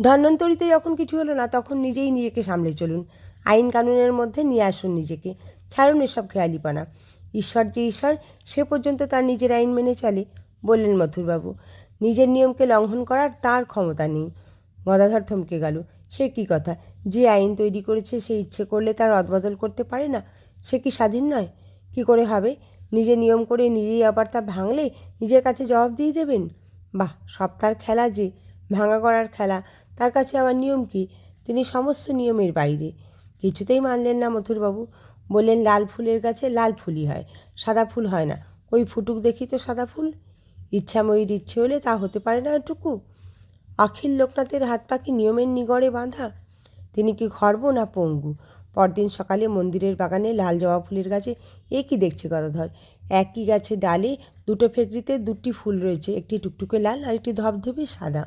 ধন্বন্তরিতে যখন কিছু হলো না, তখন নিজেই নিজেকে সামলে চলুন। আইন কানুনের মধ্যে নিয়ে আসুন নিজেকে। ছাড়ুন এসব খেয়ালিপানা। ঈশ্বর যে ঈশ্বর, সে পর্যন্ত তার নিজের আইন মেনে চলে, বললেন মথুরবাবু। নিজের নিয়মকে লঙ্ঘন করার তার ক্ষমতা নেই। গদাধর থমকে গেল। সে কি কথা? যে আইন তৈরি করেছে, সে ইচ্ছে করলে তার অদবদল করতে পারে না। সে কি স্বাধীন নয়? কি করে হবে? নিজে নিয়ম করে নিজেই আবার তা ভাঙলে নিজের কাছে জবাব দিয়ে দেবেন? বাহ, সব তার খেলা যে। ভাঙা করার খেলা। তার কাছে আবার নিয়ম কি? তিনি সমস্ত নিয়মের বাইরে। কিছুতেই মানলেন না মথুরবাবু। বললেন, লাল ফুলের গাছে লাল ফুলই হয়, সাদা ফুল হয় না। ওই ফুটুক দেখি তো সাদা ফুল। ইচ্ছাময়ীর ইচ্ছে হলে তা হতে পারে না এটুকু। অখিল লোকনাথের হাত পাখি নিয়মের নিগড়ে বাঁধা? তিনি কি খর্ব না পঙ্গু? পরদিন সকালে মন্দিরের বাগানে লাল জবা ফুলের গাছে এ কি দেখছে গদাধর? একই গাছে ডালে দুটো ফেকরিতে দুটি ফুল রয়েছে, একটি টুকটুকে লাল আর একটি ধবধবে সাদা।